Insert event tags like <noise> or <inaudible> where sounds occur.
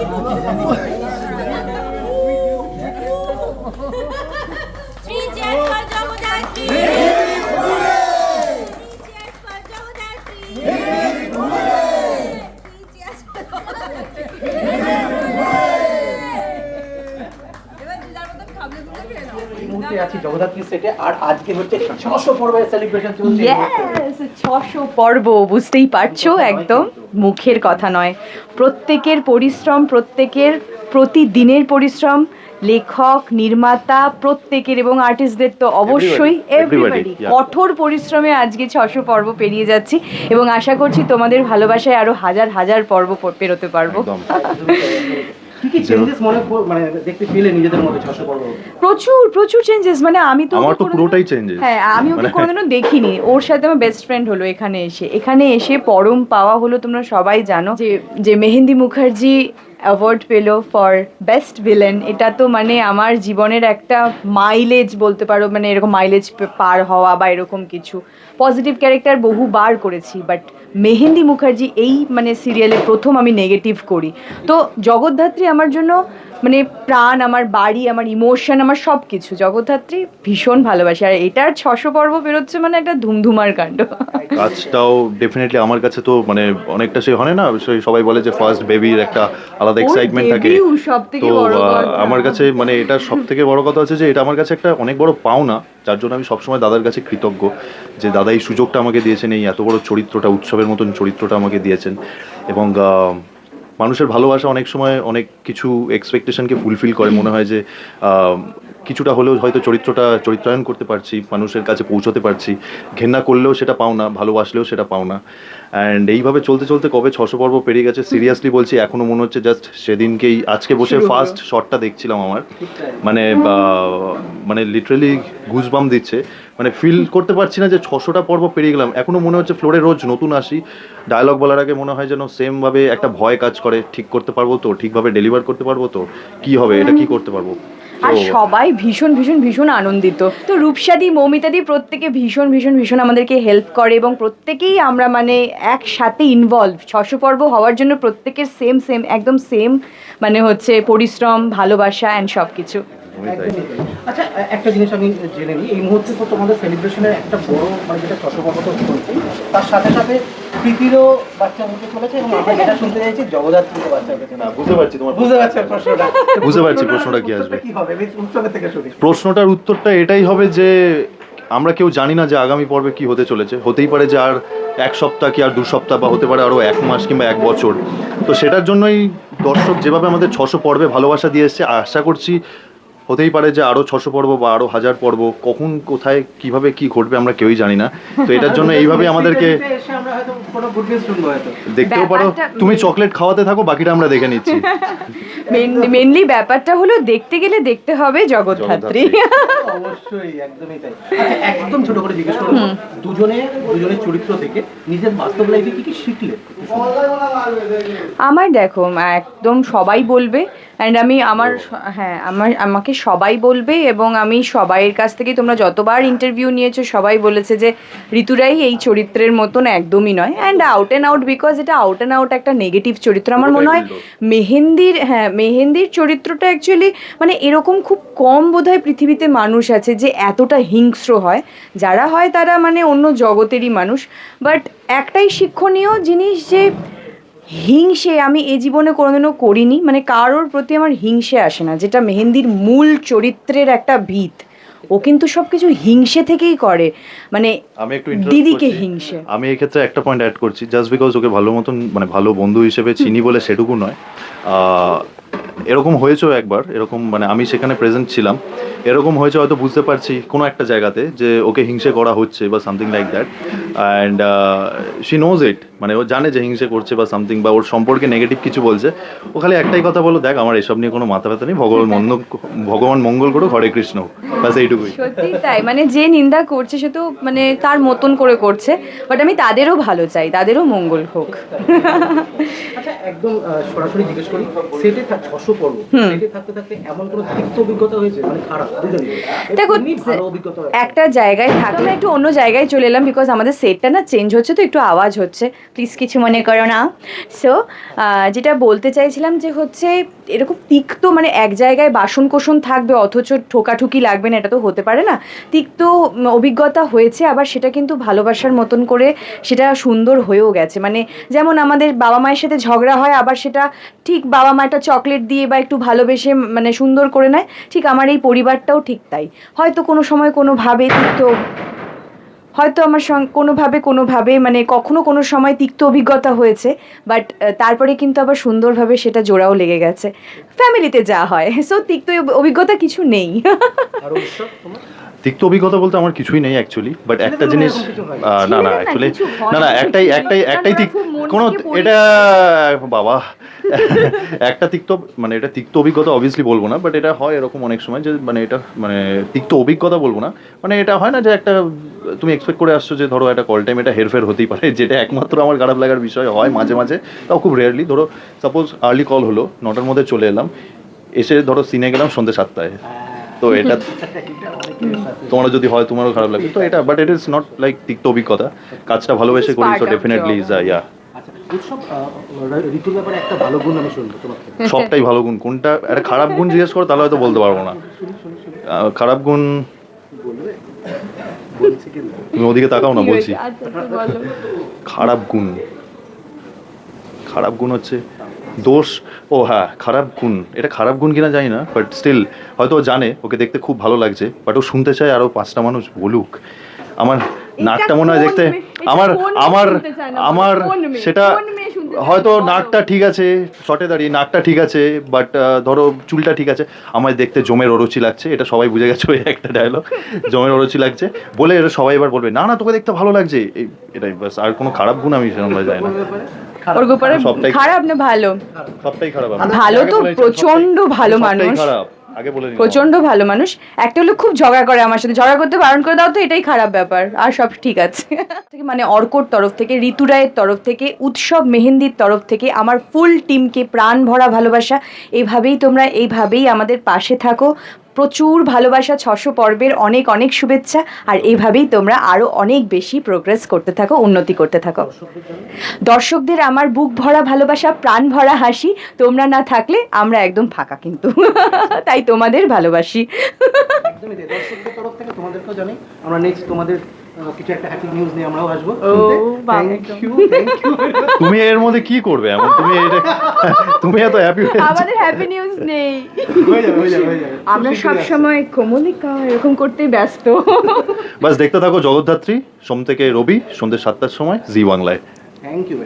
すごい。আছি জগদ্ধাত্রী সেটে। আর আজকে হচ্ছে ছশো পর্বের সেলিব্রেশন চলছে। মুহূর্তে। ছশো পর্ব বুঝতেই পারছ একদম মুখের কথা নয়। প্রত্যেকের পরিশ্রম প্রত্যেকের প্রতিদিনের পরিশ্রম লেখক নির্মাতা প্রত্যেকের এবং আর্টিস্টদের তো অবশ্যই এভরিবডি কঠোর পরিশ্রমে আজকে ছশো পর্ব পেরিয়ে যাচ্ছি এবং আশা করছি তোমাদের ভালোবাসায় আরও হাজার হাজার পর্ব পেরোতে পারব। একদম। <laughs> কি কি চেঞ্জেস মনে মানে দেখতে পেলে নিজেদের মধ্যে ছশো পর্ব প্রচুর প্রচুর চেঞ্জেস মানে আমি তো আমার ওকে তো পুরোটাই changes। হ্যাঁ আমি ওকে মানে- কোনোদিনও দেখিনি। ওর সাথে আমার বেস্ট ফ্রেন্ড হলো এখানে এসে। এখানে এসে পরম পাওয়া হলো তোমরা সবাই জানো। যে যে মেহেন্দি মুখার্জি অ্যাওয়ার্ড পেল ফর বেস্ট ভিলেন এটা তো মানে আমার জীবনের একটা মাইলেজ বলতে পারো মানে এরকম মাইলেজ পার হওয়া বা এরকম কিছু। পজিটিভ ক্যারেক্টার বহুবার করেছি বাট মেহেন্দি মুখার্জি এই মানে সিরিয়ালে প্রথম আমি নেগেটিভ করি। তো জগদ্ধাত্রী আমার জন্য মানে প্রাণ আমার বাড়ি আমার ইমোশন আমার সব কিছু জগদ্ধাত্রী ভীষণ ভালোবাসি। আর এটার ছশো পর্ব বেরোচ্ছে মানে একটা ধুমধুমার কাণ্ড। কাজটাও ডেফিনেটলি আমার কাছে তো মানে অনেকটা সে হয় না? সেই সবাই বলে যে ফার্স্ট বেবির একটা আলাদা এক্সাইটমেন্ট থাকে। তো আমার কাছে মানে এটা সব থেকে বড় কথা হচ্ছে যে এটা আমার কাছে একটা অনেক বড় পাওনা। যার জন্য আমি সবসময় দাদার কাছে কৃতজ্ঞ যে দাদা এই সুযোগটা আমাকে দিয়েছেন, এই এত বড় চরিত্রটা, উৎসবের মতন চরিত্রটা আমাকে দিয়েছেন এবং মানুষের ভালোবাসা অনেক সময় অনেক কিছু এক্সপেকটেশনকে ফুলফিল করে। মনে হয় যে কিছুটা হলেও হয়তো চরিত্রটা চরিত্রায়ন করতে পারছি মানুষের কাছে পৌঁছতে পারছি। ঘেন্না করলেও সেটা পাও না ভালোবাসলেও সেটা পাও না। অ্যান্ড এইভাবে চলতে চলতে কবে ছশো পর্ব পেরিয়ে গেছে সিরিয়াসলি বলছি এখনও মনে হচ্ছে জাস্ট সেদিনকেই আজকে বসে ফার্স্ট শটটা দেখছিলাম আমার। মানে মানে লিটারালি গুজবাম দিচ্ছে। মানে ফিল করতে পারছি না যে ছশোটা পর্ব পেরিয়ে গেলাম। এখনও মনে হচ্ছে ফ্লোরে রোজ নতুন আসি। ডায়লগ বলার আগে মনে হয় যেন সেমভাবে একটা ভয় কাজ করে ঠিক করতে পারব তো ঠিকভাবে ডেলিভার করতে পারব তো কি হবে এটা কি করতে পারব? আর সবাই ভীষণ ভীষণ ভীষণ আনন্দিত। তো রূপসাদি, মৌমিতাদি প্রত্যেকে ভীষণ ভীষণ ভীষণ আমাদেরকে হেল্প করে এবং প্রত্যেকেই আমরা মানে একসাথে ইনভলভ ছশো পর্ব হওয়ার জন্য প্রত্যেকের সেম সেম একদম সেম মানে হচ্ছে পরিশ্রম, ভালোবাসা অ্যান্ড সব কিছু একদমই তাই। আচ্ছা একটা জিনিস আমি জেনে নিই। এই মুহূর্তে তো তোমাদের সেলিব্রেশনের একটা বড় মানে যেটা ছশো পর্ব তো চলছে তার সাথে সাথে প্রীতিরও বাচ্চা হতে চলেছে এবং আমরা যেটা শুনতে চাইছি জগদ্ধাত্রীরও বাচ্চা হতে না, বুঝতে পারছি তোমার বুঝতে পারছেন প্রশ্নটা। <laughs> বুঝতে পারছি প্রশ্নটা কি আসবে। কি হবে? আমি উৎসবের থেকে শুনি। প্রশ্নটার উত্তরটা এটাই হবে যে আমরা কেউ জানি না যে আগামী পর্বে কি হতে চলেছে। হতেই পারে যে আর এক সপ্তাহ কি আর দু সপ্তাহ বা হতে পারে আরও এক মাস কিংবা এক বছর। তো সেটার জন্যই দর্শক যেভাবে আমাদের ছশো পর্বে ভালোবাসা দিয়ে এসছে আশা করছি হতেই পারে যে আরও ছশো পর্ব বা আরও হাজার পর্ব কখন কোথায় কীভাবে কি ঘটবে আমরা কেউই জানি না। তো এটার জন্য এইভাবে আমাদেরকে দেখতেও পারো তুমি চকলেট খাওয়াতে থাকো বাকিটা আমরা দেখে নিচ্ছি। <laughs> মেনলি ব্যাপারটা হলো দেখতে গেলে দেখতে হবে জগদ্ধাত্রী <laughs> অবশ্যই একদমই তাই। আচ্ছা একদম ছোট করে জিজ্ঞেস করব দুজনে দুজনের চরিত্র থেকে নিজের বাস্তব লাইফে কি কি শিখলে? আমার দেখো একদম সবাই বলবে। অ্যান্ড আমি আমার হ্যাঁ আমার আমাকে সবাই বলবে এবং আমি সবাইয়ের কাছ থেকে তোমরা যতবার ইন্টারভিউ নিয়েছো সবাই বলেছে যে ঋতুরাই এই চরিত্রের মতন একদমই নয়। And out and out because এটা আউট অ্যান্ড আউট একটা নেগেটিভ চরিত্র। আমার মনে হয় মেহেন্দির হ্যাঁ মেহেন্দির চরিত্রটা অ্যাকচুয়ালি মানে এরকম খুব কম বোধহয় পৃথিবীতে মানুষ আছে যে এতটা হিংস্র হয়। যারা হয় তারা মানে অন্য জগতেরই মানুষ। বাট একটাই শিক্ষণীয় জিনিস যে হিংসে আমি এ জীবনে কোনোদিনও করিনি। মানে কারোর প্রতি আমার হিংসে আসে না যেটা মেহেন্দির মূল চরিত্রের একটা ভিত। ও কিন্তু সবকিছু হিংসে থেকেই করে। মানে আমি একটু দিদিকে হিংসে। আমি এই ক্ষেত্রে একটা পয়েন্ট অ্যাড করছি। জাস্ট বিকজ ওকে ভালো মতন মানে ভালো বন্ধু হিসেবে চিনি বলে সেটুকু নয় এরকম হয়েছেও একবার এরকম মানে আমি সেখানে প্রেজেন্ট ছিলাম এরকম হয়েছে হয়তো বুঝতে পারছি কোনো একটা জায়গাতে যে ওকে হিংসে করা হচ্ছে বা something like that and she knows it মানে ও জানে যে হিংসে করছে বা সামথিং বা ওর সম্পর্কে নেগেটিভ কিছু বলছে ও খালি একটাই কথা বলো দেখ আমার এসব নিয়ে কোনো মাথা ব্যথা নেই ভগবান মন্দ ভগবান মঙ্গল করো হরে কৃষ্ণ ব্যাস এইটুকুই। সত্যি তাই মানে যে নিন্দা করছে সে তো মানে তার মতন করে করছে বাট আমি তাদেরও ভালো চাই তাদেরও মঙ্গল হোক। একদম সরাসরি জিজ্ঞেস করি সেটে থাক ছশো পর্ব। সেটে থাকতে থাকতে এমন কোনো তিক্ত অভিজ্ঞতা হয়েছে? মানে খারাপ দুজন দেখো, অভিজ্ঞতা হয়েছে। একটা জায়গায় থাকলে একটু অন্য জায়গায় চলে এলাম বিকজ আমাদের সেটটা না চেঞ্জ হচ্ছে তো একটু আওয়াজ হচ্ছে। প্লিজ কিছু মনে করো না। সো যেটা বলতে চাইছিলাম যে হচ্ছে এরকম তিক্ত মানে এক জায়গায় বাসন কোসন থাকবে অথচ ঠোকাঠুকি লাগবে না এটা তো হতে পারে না। তিক্ত অভিজ্ঞতা হয়েছে আবার সেটা কিন্তু ভালোবাসার মতন করে সেটা সুন্দর হয়েও গেছে। মানে যেমন আমাদের বাবা মায়ের সাথে ঝগড়া হয়, আবার সেটা ঠিক বাবা মা একটা চকলেট দিয়ে বা একটু ভালোবেসে মানে সুন্দর করে নেয়, ঠিক আমার এই পরিবারটাও ঠিক তাই। হয়তো কোনো সময় কোনোভাবে তিক্ত হয়তো আমার সঙ্গে কোনোভাবে কোনোভাবে মানে কখনো কোনো সময় তিক্ত অভিজ্ঞতা হয়েছে বাট তারপরে কিন্তু আবার সুন্দরভাবে সেটা জোড়াও লেগে গেছে। ফ্যামিলিতে যা হয় সো তিক্ত অভিজ্ঞতা কিছু নেই। আর উৎসব তোমার? তিক্ত অভিজ্ঞতা বলতে আমার কিছুই নেই অ্যাকচুয়ালি বাট একটা জিনিস না না না, অ্যাকচুয়ালি না না। একটাই একটাই একটাই মন কোনো এটা বাবা একটা তিক্ত মানে এটা তিক্ত অভিজ্ঞতা অবভিয়াসলি বলব না বাট এটা হয় এরকম অনেক সময় যে মানে এটা মানে তিক্ত অভিজ্ঞতা বলব না। মানে এটা হয় না যে একটা তুমি এক্সপেক্ট করে আসছো যে ধরো একটা কল টাইম এটা হেরফের হতেই পারে <laughs> যেটা একমাত্র আমার খারাপ লাগার বিষয় হয় মাঝে মাঝে তাও খুব রেয়ারলি ধরো সাপোজ আর্লি কল হলো নটার মধ্যে চলে এলাম এসে ধরো সিনে গেলাম সন্ধ্যে সাতটায়। তো এটা <laughs> তোমারও যদি হয় তোমারও খারাপ লাগবে তো এটা but it is not like তিক্ত অভিজ্ঞতা। কাজটা ভালোবেসে করি তো ডেফিনেটলি job. ইয়া আচ্ছা তোমার সবটাই ভালো গুণ। কোনটা একটা খারাপ গুণ জিজ্ঞেস করো তাহলে হয়তো বলতে পারব না। <laughs> আহ, খারাপ গুণ তুমি ওদিকে তাকাও না বলছি। বলো। খারাপ গুণ। খারাপ গুণ হচ্ছে দোষ। ও হ্যাঁ খারাপ গুণ। এটা খারাপ গুণ কিনা জানি না বাট স্টিল হয়তো ও জানে ওকে দেখতে খুব ভালো লাগছে বাট ও শুনতে চায় আরও পাঁচটা মানুষ বলুক। আমার নাকটা মনে হয় দেখতে আমার আমার? আমার সেটা হয়তো নাকটা ঠিক আছে শটে দাঁড়িয়ে নাকটা ঠিক আছে বাট ধরো চুলটা ঠিক আছে। আমার দেখতে জমের অরুচি লাগছে এটা সবাই বুঝে গেছে ওই একটা ডায়লগ জমের অরুচি লাগছে। বলে এটা সবাই এবার বলবে না না তোকে দেখতে ভালো লাগছে। এটাই বাস আর কোনো খারাপ গুণ আমি সেরকম যায় না। ওর খারাপ না ভালো? সবটাই খারাপ ভালো তো সবটাই- ভালো মানুষ। খারাপ। আগে বলে। প্রচণ্ড ভালো মানুষ। একটা হলো খুব ঝগড়া করে আমার সাথে। ঝগড়া করতে বারণ করে দাও তো, এটাই খারাপ ব্যাপার। আর সব ঠিক আছে। <laughs> থেকে মানে অর্কর তরফ থেকে, ঋতু রায়ের তরফ থেকে, উৎসব মেহেন্দির তরফ থেকে আমার ফুল টিমকে প্রাণ ভরা ভালোবাসা। এভাবেই তোমরা, এইভাবেই আমাদের পাশে থাকো। প্রচুর ভালোবাসা, ছশো পর্বের অনেক অনেক শুভেচ্ছা আর এভাবেই তোমরা আরও অনেক বেশি প্রোগ্রেস করতে থাকো, উন্নতি করতে থাকো। দর্শকদের আমার বুক ভরা ভালোবাসা, প্রাণ ভরা হাসি, তোমরা না থাকলে আমরা একদম ফাঁকা কিন্তু। <laughs> তাই তোমাদের ভালোবাসি। তোমাদের কিছু একটা হ্যাপি নিউজ নিয়ে আমরাও আসব থ্যাংক ইউ থ্যাংক ইউ তুমি এর মধ্যে কি করবে এমন? তুমি এটা <laughs> তুমি এত হ্যাপি আমাদের হ্যাপি নিউজ নেই। হয়ে যাবে হয়ে যাবে হয়ে যাবে। আমরা সব সময় কোমলিকা এরকম করতেই ব্যস্ত। বাস দেখতে থাকো জগদ্ধাত্রী সোম থেকে রবি সন্ধ্যে সাতটার সময় জি বাংলায়। Thank you